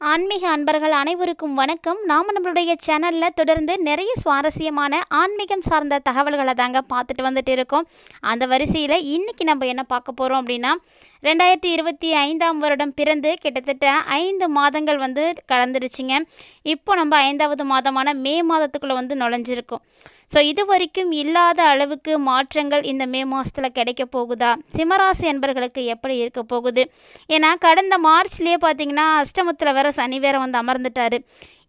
ஆன்மீக அன்பர்கள் அனைவருக்கும் வணக்கம். நாம் நம்மளுடைய சேனலில் தொடர்ந்து நிறைய சுவாரஸ்யமான ஆன்மீகம் சார்ந்த தகவல்களை தாங்க பார்த்துட்டு வந்துட்டு இருக்கோம். அந்த வரிசையில் இன்றைக்கி நம்ம என்ன பார்க்க போகிறோம் அப்படின்னா ரெண்டாயிரத்தி இருபத்தி ஐந்தாம் வருடம் பிறந்து கிட்டத்தட்ட ஐந்து மாதங்கள் வந்து கடந்துருச்சுங்க. இப்போ நம்ம ஐந்தாவது மாதமான மே மாதத்துக்குள்ளே வந்து நுழைஞ்சிருக்கோம். ஸோ இது வரைக்கும் இல்லாத அளவுக்கு மாற்றங்கள் இந்த மே மாதத்தில் கிடைக்க போகுதா? சிம்மராசி என்பர்களுக்கு எப்படி இருக்க போகுது? ஏன்னா கடந்த மார்ச்லேயே பார்த்தீங்கன்னா அஷ்டமத்தில் வேற சனி வேற வந்து அமர்ந்துட்டார்.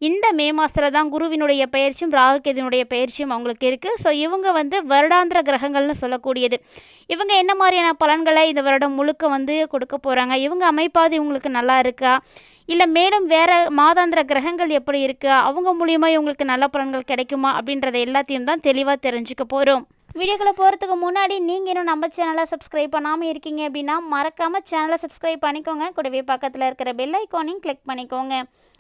இந்த மே மாதத்தில் தான் குருவினுடைய பயிற்சியும் ராகுகேதுனுடைய பயிற்சியும் அவங்களுக்கு இருக்குது ஸோ இவங்க வந்து வருடாந்திர கிரகங்கள்னு சொல்லக்கூடியது. இவங்க என்ன மாதிரியான பலன்களை இந்த வருடம் முழுக்க வந்து கொடுக்க போகிறாங்க இவங்க அமைப்பாவது இவங்களுக்கு நல்லா இருக்கா? இல்லை மேலும் வேறு மாதாந்திர கிரகங்கள் எப்படி இருக்குது அவங்க மூலியமாக இவங்களுக்கு நல்ல பலன்கள் கிடைக்குமா? அப்படின்றத எல்லாத்தையும் தான் தெளிவாக தெரிஞ்சுக்க போகிறோம் வீடியோக்குள்ளே போகிறதுக்கு முன்னாடி நீங்கள் இன்னும் நம்ம சேனலை சப்ஸ்கிரைப் பண்ணாமல் இருக்கீங்க அப்படின்னா மறக்காமல் சேனலை சப்ஸ்கிரைப் பண்ணிக்கோங்க. கூடவே பக்கத்தில் இருக்கிற பெல் ஐக்கானையும் கிளிக் பண்ணிக்கோங்க.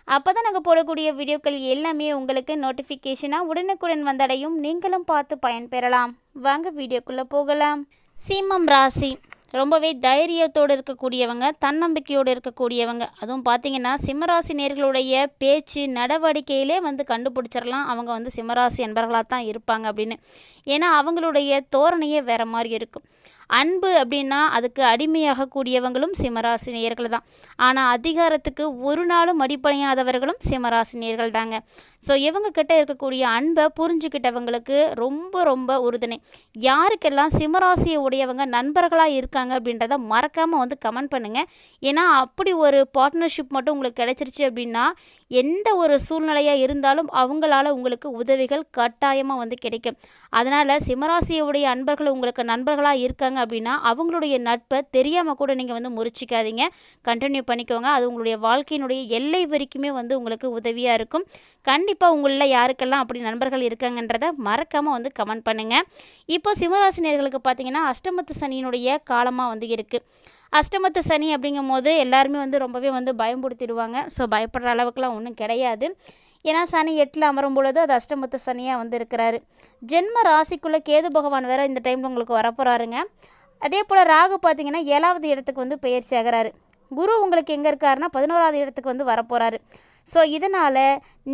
அப்போ தான் நாங்கள் போடக்கூடிய வீடியோக்கள் எல்லாமே உங்களுக்கு நோட்டிஃபிகேஷனாக உடனுக்குடன் வந்தடையும். நீங்களும் பார்த்து பயன்பெறலாம். வாங்க வீடியோக்குள்ளே போகலாம். சிம்மம் ராசி. ரொம்பவே தைரியத்தோடு இருக்கக்கூடியவங்க தன்னம்பிக்கையோடு இருக்கக்கூடியவங்க. அதுவும் பார்த்திங்கன்னா சிம்மராசி நேர்களுடைய பேச்சு நடவடிக்கையிலே வந்து கண்டுபிடிச்சிடலாம் அவங்க வந்து சிம்மராசி என்பர்களாக தான் இருப்பாங்க அப்படின்னு. ஏன்னா அவங்களுடைய தோரணையே வேறு மாதிரி இருக்கும். அன்பு அப்படின்னா அதுக்கு அடிமையாகக்கூடியவங்களும் சிம்மராசி தான். ஆனால் அதிகாரத்துக்கு ஒரு நாளும் அடிப்படையாதவர்களும் சிம்மராசி நேர்கள் தாங்க. ஸோ இவங்க கிட்ட இருக்கக்கூடிய அன்பை புரிஞ்சுக்கிட்டவங்களுக்கு ரொம்ப ரொம்ப உறுதுணை. யாருக்கெல்லாம் சிம்மராசியை உடையவங்க நண்பர்களாக இருக்காங்க அப்படின்றத மறக்காமல் வந்து கமெண்ட் பண்ணுங்கள் ஏன்னா அப்படி ஒரு பார்ட்னர்ஷிப் மட்டும் உங்களுக்கு கிடைச்சிருச்சு அப்படின்னா எந்த ஒரு சூழ்நிலையாக இருந்தாலும் அவங்களால உங்களுக்கு உதவிகள் கட்டாயமாக வந்து கிடைக்கும். அதனால் சிம்மராசியுடைய அன்பர்கள் உங்களுக்கு நண்பர்களாக இருக்காங்க அப்படின்னா அவங்களுடைய நட்பை தெரியாமல் கூட நீங்கள் வந்து முறிச்சிக்காதீங்க. கண்டினியூ பண்ணிக்கோங்க. அது உங்களுடைய வாழ்க்கையினுடைய எல்லை வரைக்குமே வந்து உங்களுக்கு உதவியாக இருக்கும். கண் கண்டிப்பாக உங்களில் யாருக்கெல்லாம் அப்படி நண்பர்கள் இருக்காங்கன்றதை மறக்காமல் வந்து கமெண்ட் பண்ணுங்கள் இப்போ சிம்மராசினியர்களுக்கு பார்த்தீங்கன்னா அஷ்டமத்து சனியினுடைய காலமாக வந்து இருக்குது அஷ்டமத்து சனி அப்படிங்கும் போது எல்லாருமே வந்து ரொம்பவே வந்து பயம்படுத்திடுவாங்க. ஸோ பயப்படுற அளவுக்குலாம் ஒன்றும் கிடையாது. ஏன்னா சனி எட்டில் அமரும் பொழுது அது அஷ்டமத்து சனியாக வந்து இருக்கிறாரு. ஜென்ம ராசிக்குள்ளே கேது பகவான் வேறு இந்த டைமில் உங்களுக்கு வரப்போகிறாருங்க அதே போல் ராகு பார்த்தீங்கன்னா ஏழாவது இடத்துக்கு வந்து பயிற்சி ஆகிறாரு குரு உங்களுக்கு எங்கே இருக்காருன்னா பதினோராவது இடத்துக்கு வந்து வரப்போகிறாரு ஸோ இதனால்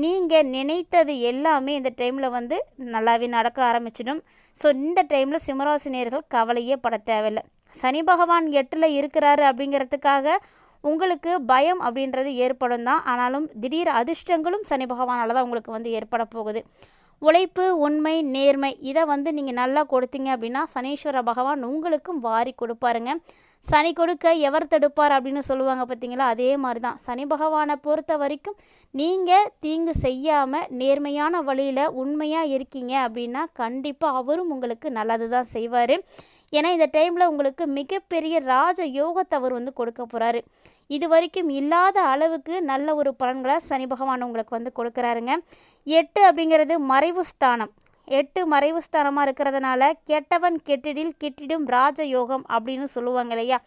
நீங்கள் நினைத்தது எல்லாமே இந்த டைமில் வந்து நல்லாவே நடக்க ஆரம்பிச்சிடும். ஸோ இந்த டைமில் சிம்மராசினியர்கள் கவலையே பட தேவையில்லை. சனி பகவான் எட்டில் இருக்கிறாரு அப்படிங்கிறதுக்காக உங்களுக்கு பயம் அப்படின்றது ஏற்படும் தான் ஆனாலும் திடீர் அதிர்ஷ்டங்களும் சனி பகவானால் தான் உங்களுக்கு வந்து ஏற்பட போகுது. உழைப்பு உண்மை நேர்மை இதை வந்து நீங்கள் நல்லா கொடுத்தீங்க அப்படின்னா சனீஸ்வர பகவான் உங்களுக்கும் வாரி கொடுப்பாருங்க. சனி கொடுக்க எவர் தடுப்பார் அப்படின்னு சொல்லுவாங்க பார்த்தீங்களா? அதே மாதிரி தான் சனி பகவானை பொறுத்த வரைக்கும் நீங்கள் தீங்கு செய்யாமல் நேர்மையான வழியில் உண்மையாக இருக்கீங்க அப்படின்னா கண்டிப்பாக அவரும் உங்களுக்கு நல்லது தான் செய்வார். ஏன்னா இந்த டைமில் உங்களுக்கு மிகப்பெரிய ராஜ யோகத்தை அவர் வந்து கொடுக்க போகிறாரு இது வரைக்கும் இல்லாத அளவுக்கு நல்ல ஒரு பலன்களை சனி பகவான் உங்களுக்கு வந்து கொடுக்குறாருங்க. எட்டு அப்படிங்கிறது மறைவு ஸ்தானம். எட்டு மறைவு ஸ்தானமாக இருக்கிறதுனால கெட்டவன் கெட்டிடில் கெட்டிடும் ராஜயோகம் அப்படின்னு சொல்லுவாங்க இல்லையா?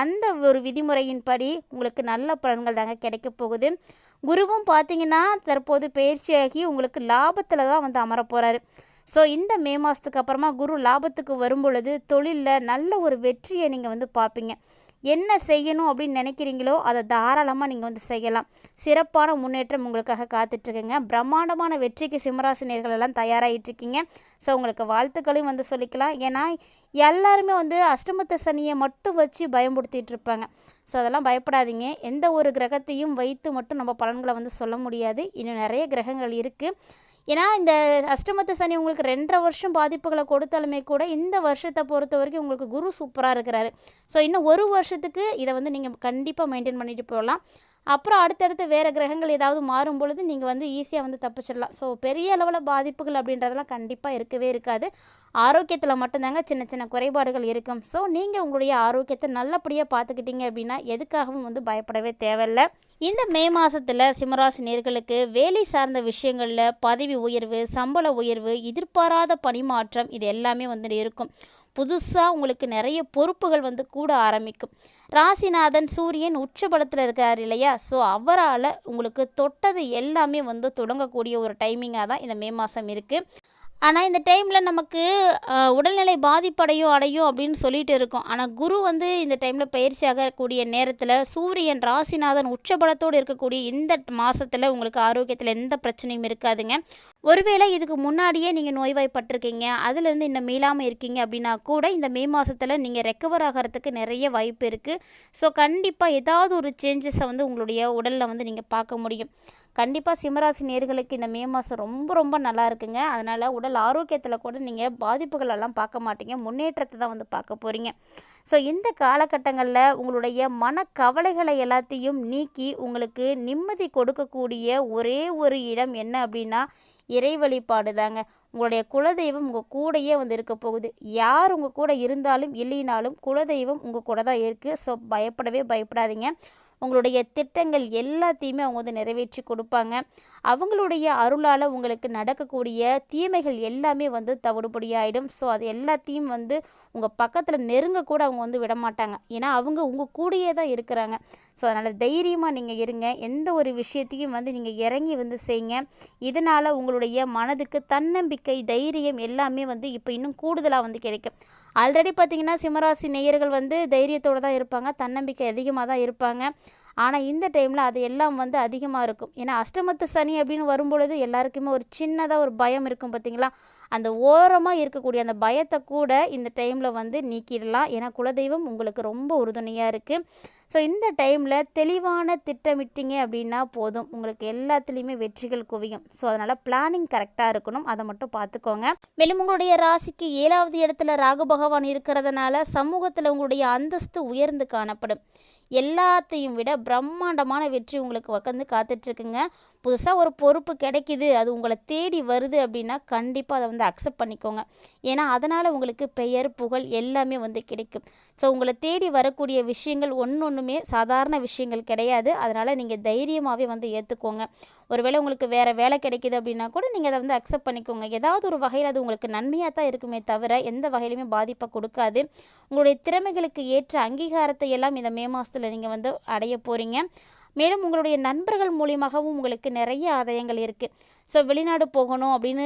அந்த ஒரு விதிமுறையின்படி உங்களுக்கு நல்ல பலன்கள் தாங்க கிடைக்க போகுது. குருவும் பார்த்தீங்கன்னா தற்போது பயிற்சியாகி உங்களுக்கு லாபத்தில் தான் வந்து அமர போகிறாரு ஸோ இந்த மே மாதத்துக்கு அப்புறமா குரு லாபத்துக்கு வரும் பொழுது தொழிலில் நல்ல ஒரு வெற்றியை நீங்கள் வந்து பார்ப்பீங்க என்ன செய்யணும் அப்படின்னு நினைக்கிறீங்களோ அதை தாராளமாக நீங்கள் வந்து செய்யலாம். சிறப்பான முன்னேற்றம் உங்களுக்காக காத்துட்ருக்குங்க. பிரம்மாண்டமான வெற்றிக்கு சிம்மராசினியர்கள் எல்லாம் தயாராகிட்டுருக்கீங்க ஸோ உங்களுக்கு வாழ்த்துக்களையும் வந்து சொல்லிக்கலாம். ஏன்னா எல்லாருமே வந்து அஷ்டமத்த சனியை மட்டும் வச்சு பயன்படுத்திகிட்டு இருப்பாங்க ஸோ அதெல்லாம் பயப்படாதீங்க. எந்த ஒரு கிரகத்தையும் வைத்து மட்டும் நம்ம பலன்களை வந்து சொல்ல முடியாது. இன்னும் நிறைய கிரகங்கள் இருக்குது ஏன்னா இந்த அஷ்டமத்து சனி உங்களுக்கு ரெண்டரை வருஷம் பாதிப்புகளை கொடுத்தாலுமே கூட இந்த வருஷத்தை பொறுத்த வரைக்கும் உங்களுக்கு குரு சூப்பராக இருக்கிறாரு. ஸோ இன்னும் ஒரு வருஷத்துக்கு இதை வந்து நீங்கள் கண்டிப்பாக மெயின்டைன் பண்ணிட்டு போகலாம். அப்புறம் அடுத்தடுத்து வேறு கிரகங்கள் ஏதாவது மாறும் பொழுது நீங்கள் வந்து ஈஸியாக வந்து தப்பிச்சிடலாம். ஸோ பெரிய அளவில் பாதிப்புகள் அப்படின்றதெல்லாம் கண்டிப்பாக இருக்கவே இருக்காது. ஆரோக்கியத்தில் மட்டும்தாங்க சின்ன சின்ன குறைபாடுகள் இருக்கும். ஸோ நீங்கள் உங்களுடைய ஆரோக்கியத்தை நல்லபடியாக பார்த்துக்கிட்டீங்க அப்படின்னா எதுக்காகவும் வந்து பயப்படவே தேவையில்லை. இந்த மே மாதத்தில் சிம்மராசி நேர்களுக்கு வேலை சார்ந்த விஷயங்களில் பதவி உயர்வு சம்பள உயர்வு எதிர்பாராத பணிமாற்றம் இது எல்லாமே வந்து இருக்கும். புதுசாக உங்களுக்கு நிறைய பொறுப்புகள் வந்து கூட ஆரம்பிக்கும். ராசிநாதன் சூரியன் உச்சபலத்தில் இருக்கார் இல்லையா? ஸோ அவரால் உங்களுக்கு தொட்டது எல்லாமே வந்து தொடங்கக்கூடிய ஒரு டைமிங்காக தான் இந்த மே மாதம் இருக்குது ஆனால் இந்த டைமில் நமக்கு உடல்நிலை பாதிப்படையோ அடையும் அப்படின்னு சொல்லிட்டு இருக்கோம். ஆனால் குரு வந்து இந்த டைமில் பயிற்சி ஆகக்கூடிய நேரத்தில் சூரியன் ராசிநாதன் உச்சபலத்தோடு இருக்கக்கூடிய இந்த மாதத்தில் உங்களுக்கு ஆரோக்கியத்தில் எந்த பிரச்சனையும் இருக்காதுங்க. ஒருவேளை இதுக்கு முன்னாடியே நீங்கள் நோய்வாய்ப்பட்டிருக்கீங்க. அதுலேருந்து இன்னும் மீளாமல் இருக்கீங்க அப்படின்னா கூட இந்த மே மாதத்தில் நீங்கள் ரெக்கவர் ஆகிறதுக்கு நிறைய வாய்ப்பு இருக்குது ஸோ கண்டிப்பாக ஏதாவது ஒரு சேஞ்சஸை வந்து உங்களுடைய உடலில் வந்து நீங்கள் பார்க்க முடியும். கண்டிப்பாக சிம்மராசி நேர்களுக்கு இந்த மே மாதம் ரொம்ப ரொம்ப நல்லா இருக்குங்க. அதனால் உடல் ஆரோக்கியத்தில் கூட நீங்கள் பாதிப்புகளெல்லாம் பார்க்க மாட்டீங்க. முன்னேற்றத்தை தான் வந்து பார்க்க போகிறீங்க ஸோ இந்த காலகட்டங்களில் உங்களுடைய மனக்கவலைகளை எல்லாத்தையும் நீக்கி உங்களுக்கு நிம்மதி கொடுக்கக்கூடிய ஒரே ஒரு இடம் என்ன அப்படின்னா இறை வழிபாடு தாங்க. உங்களுடைய குலதெய்வம் உங்கள் கூடயே வந்து இருக்க போகுது. யார் உங்கள் கூட இருந்தாலும் இல்லைனாலும் குலதெய்வம் உங்கள் கூட தான் இருக்குது ஸோ பயப்படவே பயப்படாதீங்க. உங்களுடைய திட்டங்கள் எல்லாத்தையுமே அவங்க வந்து நிறைவேற்றி கொடுப்பாங்க. அவங்களுடைய அருளால் உங்களுக்கு நடக்கக்கூடிய தீமைகள் எல்லாமே வந்து தவிடுபடியாயிடும். ஸோ அது எல்லாத்தையும் வந்து உங்கள் பக்கத்தில் நெருங்க கூட அவங்க வந்து விட மாட்டாங்க ஏன்னா அவங்க உங்கள் கூடயே தான் இருக்கிறாங்க. ஸோ அதனால் தைரியமாக நீங்கள் இருங்க. எந்த ஒரு விஷயத்தையும் வந்து நீங்கள் இறங்கி வந்து செய்யுங்க இதனால் உங்களுடைய மனதுக்கு தன்னம்பிக்கை தைரியம் எல்லாமே வந்து இப்போ இன்னும் கூடுதலாக வந்து கிடைக்கும். ஆல்ரெடி பார்த்தீங்கன்னா சிம்மராசி நேயர்கள் வந்து தைரியத்தோடு தான் இருப்பாங்க. தன்னம்பிக்கை அதிகமாக தான் இருப்பாங்க. ஆனால் இந்த டைமில் அது எல்லாம் வந்து அதிகமாக இருக்கும். ஏன்னா அஷ்டமத்து சனி அப்படின்னு வரும்பொழுது எல்லாருக்குமே ஒரு சின்னதாக ஒரு பயம் இருக்கும் பார்த்தீங்களா அந்த ஓரமாக இருக்கக்கூடிய அந்த பயத்தை கூட இந்த டைமில் வந்து நீக்கிடலாம். ஏன்னா குலதெய்வம் உங்களுக்கு ரொம்ப உறுதுணையாக இருக்குது ஸோ இந்த டைமில் தெளிவான திட்டமிட்டீங்க அப்படின்னா போதும். உங்களுக்கு எல்லாத்துலேயுமே வெற்றிகள் குவியும். ஸோ அதனால் பிளானிங் கரெக்டாக இருக்கணும். அதை மட்டும் பார்த்துக்கோங்க. மேலும் உங்களுடைய ராசிக்கு ஏழாவது இடத்துல ராகு பகவான் இருக்கிறதுனால சமூகத்தில் உங்களுடைய அந்தஸ்து உயர்ந்து காணப்படும். எல்லாத்தையும் விட பிரம்மாண்டமான வெற்றி உங்களுக்கு உட்காந்து காத்துட்ருக்குங்க புதுசாக ஒரு பொறுப்பு கிடைக்குது. அது உங்களை தேடி வருது அப்படின்னா கண்டிப்பாக அதை வந்து அக்செப்ட் பண்ணிக்கோங்க. ஏன்னா அதனால் உங்களுக்கு பெயர் புகழ் எல்லாமே வந்து கிடைக்கும். ஸோ உங்களை தேடி வரக்கூடிய விஷயங்கள் ஒன்று ஒன்றுமே சாதாரண விஷயங்கள் கிடையாது. அதனால் நீங்கள் தைரியமாகவே வந்து ஏற்றுக்கோங்க ஒருவேளை உங்களுக்கு வேறு வேலை கிடைக்கிது அப்படின்னா கூட நீங்கள் அதை வந்து அக்செப்ட் பண்ணிக்கோங்க. ஏதாவது ஒரு வகையில் அது உங்களுக்கு நன்மையாக தான் இருக்குமே தவிர எந்த வகையிலுமே பாதிப்பை கொடுக்காது. உங்களுடைய திறமைகளுக்கு ஏற்ற அங்கீகாரத்தை எல்லாம் இந்த மே மாதத்தில் நீங்கள் வந்து அடைய போகிறீங்க மேலும் உங்களுடைய நண்பர்கள் மூலியமாகவும் உங்களுக்கு நிறைய ஆதாயங்கள் இருக்குது ஸோ வெளிநாடு போகணும் அப்படின்னு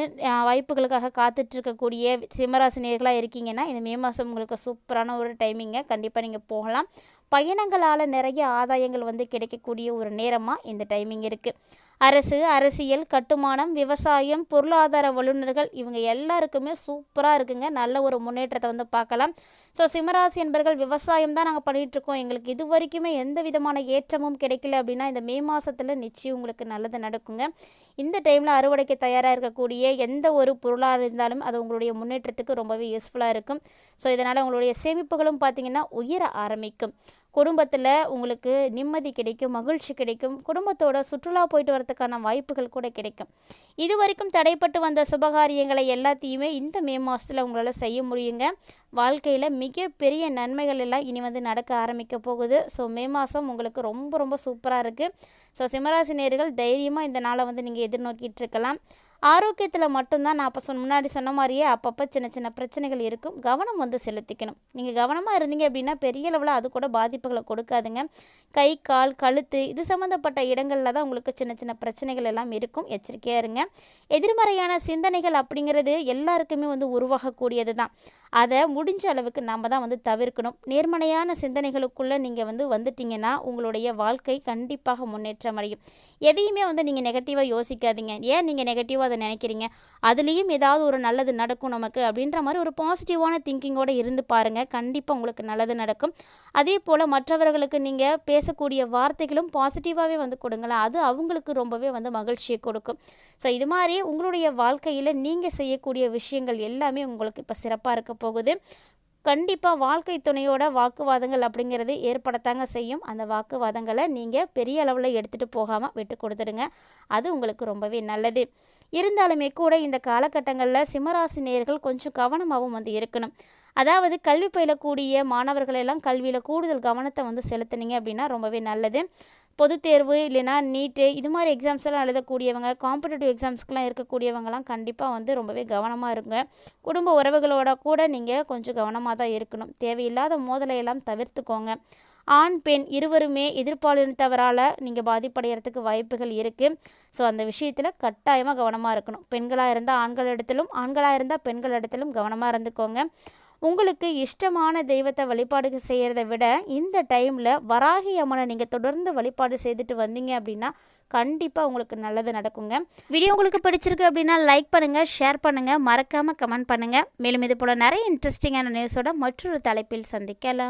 வாய்ப்புகளுக்காக காத்துட்ருக்கக்கூடிய சிம்மராசினியர்களாக இருக்கீங்கன்னா இந்த மே மாதம் உங்களுக்கு சூப்பரான ஒரு டைமிங்கை கண்டிப்பாக நீங்கள் போகலாம். பயணங்களால் நிறைய ஆதாயங்கள் வந்து கிடைக்கக்கூடிய ஒரு நேரமாக இந்த டைமிங் இருக்குது அரசு அரசியல் கட்டுமானம் விவசாயம் பொருளாதார வல்லுநர்கள் இவங்க எல்லாருக்குமே சூப்பராக இருக்குங்க. நல்ல ஒரு முன்னேற்றத்தை வந்து பார்க்கலாம். ஸோ சிம்மராசி என்பர்கள் விவசாயம் தான் நாங்கள் பண்ணிகிட்ருக்கோம் எங்களுக்கு இது வரைக்குமே எந்த விதமான ஏற்றமும் கிடைக்கல அப்படின்னா இந்த மே மாதத்தில் நிச்சயம் உங்களுக்கு நல்லது நடக்குங்க. இந்த டைமில் அறுவடைக்கு தயாராக இருக்கக்கூடிய எந்த ஒரு பொருளாக இருந்தாலும் அது உங்களுடைய முன்னேற்றத்துக்கு ரொம்பவே யூஸ்ஃபுல்லாக இருக்கும். ஸோ இதனால் உங்களுடைய சேமிப்புகளும் பார்த்திங்கன்னா உயர ஆரம்பிக்கும். குடும்பத்தில் உங்களுக்கு நிம்மதி கிடைக்கும் மகிழ்ச்சி கிடைக்கும் குடும்பத்தோட சுற்றுலா போயிட்டு வரதுக்கான வாய்ப்புகள் கூட கிடைக்கும். இது வரைக்கும் தடைப்பட்டு வந்த சுபகாரியங்களை எல்லாத்தையுமே இந்த மே மாதத்தில் உங்களால் செய்ய முடியுங்க. வாழ்க்கையில் மிகப்பெரிய நன்மைகள் எல்லாம் இனி வந்து நடக்க ஆரம்பிக்க போகுது. ஸோ மே மாதம் உங்களுக்கு ரொம்ப ரொம்ப சூப்பராக இருக்குது ஸோ சிம்மராசி நேர்கள் தைரியமாக இந்த நாளை வந்து நீங்கள் எதிர்நோக்கிட்டு இருக்கலாம். ஆரோக்கியத்தில் மட்டும்தான் நான் அப்போ சொன்ன முன்னாடி சொன்ன மாதிரியே அப்பப்போ சின்ன சின்ன பிரச்சனைகள் இருக்கும். கவனம் வந்து செலுத்திக்கணும். நீங்கள் கவனமாக இருந்தீங்க அப்படின்னா பெரிய அளவில் அது கூட பாதிப்புகளை கொடுக்காதுங்க. கை கால் கழுத்து இது சம்மந்தப்பட்ட இடங்களில் தான் உங்களுக்கு சின்ன சின்ன பிரச்சனைகள் எல்லாம் இருக்கும். எச்சரிக்கையாக இருங்க. எதிர்மறையான சிந்தனைகள் அப்படிங்கிறது எல்லாருக்குமே வந்து உருவாகக்கூடியது தான். அதை முடிஞ்ச அளவுக்கு நம்ம தான் வந்து தவிர்க்கணும். நேர்மறையான சிந்தனைகளுக்குள்ளே நீங்கள் வந்து வந்துட்டீங்கன்னா உங்களுடைய வாழ்க்கை கண்டிப்பாக முன்னேற்றம் அடையும். எதையுமே வந்து நீங்கள் நெகட்டிவாக யோசிக்காதீங்க. ஏன் நீங்கள் நெகட்டிவாக அதை நினைக்கிறீங்க? அதுலேயும் ஏதாவது ஒரு நல்லது நடக்கும் நமக்கு அப்படின்ற மாதிரி ஒரு பாசிட்டிவான திங்கிங்கோடு இருந்து பாருங்கள் கண்டிப்பாக உங்களுக்கு நல்லது நடக்கும். அதே போல் மற்றவர்களுக்கு நீங்கள் பேசக்கூடிய வார்த்தைகளும் பாசிட்டிவாகவே வந்து கொடுங்களேன். அது அவங்களுக்கு ரொம்பவே வந்து மகிழ்ச்சியை கொடுக்கும். ஸோ இது மாதிரி உங்களுடைய வாழ்க்கையில் நீங்கள் செய்யக்கூடிய விஷயங்கள் எல்லாமே உங்களுக்கு இப்போ சிறப்பாக இருக்க போகுது. கண்டிப்பாக வாழ்க்கை துணையோட வாக்குவாதங்கள் அப்படிங்கிறது ஏற்படத்தாங்க செய்யும். அந்த வாக்குவாதங்களை நீங்கள் பெரிய அளவில் எடுத்துகிட்டு போகாமல் விட்டு கொடுத்துடுங்க. அது உங்களுக்கு ரொம்பவே நல்லது. இருந்தாலுமே கூட இந்த காலகட்டங்களில் சிம்மராசி நேர்கள் கொஞ்சம் கவனமாகவும் வந்து இருக்கணும். அதாவது கல்வி பயிலக்கூடிய மாணவர்களெல்லாம் கல்வியில் கூடுதல் கவனத்தை வந்து செலுத்துனீங்க அப்படின்னா ரொம்பவே நல்லது. பொது தேர்வு இல்லைன்னா நீட்டு இது மாதிரி எக்ஸாம்ஸ் எல்லாம் எழுதக்கூடியவங்க காம்படிட்டிவ் எக்ஸாம்ஸ்க்கெலாம் இருக்கக்கூடியவங்கலாம் கண்டிப்பாக வந்து ரொம்பவே கவனமாக இருங்க. குடும்ப உறவுகளோட கூட நீங்கள் கொஞ்சம் கவனமாக தான் இருக்கணும். தேவையில்லாத மோதலை எல்லாம் தவிர்த்துக்கோங்க. ஆண் பெண் இருவருமே எதிர்பாலினத்தவரால் நீங்கள் பாதிப்படைகிறதுக்கு வாய்ப்புகள் இருக்குது ஸோ அந்த விஷயத்தில் கட்டாயமாக கவனமாக இருக்கணும். பெண்களாக இருந்தால் ஆண்கள் இடத்திலும் ஆண்களாக இருந்தால் பெண்கள் இடத்திலும் கவனமாக இருந்துக்கோங்க. உங்களுக்கு இஷ்டமான தெய்வத்தை வழிபாடு செய்கிறத விட இந்த டைமில் வராகி அம்மனை நீங்கள் தொடர்ந்து வழிபாடு செய்துட்டு வந்தீங்க அப்படின்னா கண்டிப்பாக உங்களுக்கு நல்லது நடக்குங்க. வீடியோ உங்களுக்கு பிடிச்சிருக்கு அப்படின்னா லைக் பண்ணுங்கள் ஷேர் பண்ணுங்கள் மறக்காமல் கமெண்ட் பண்ணுங்கள் மேலும் இது போல் நிறைய இன்ட்ரெஸ்டிங்கான நியூஸோட மற்றொரு தலைப்பில் சந்திக்கலாம்.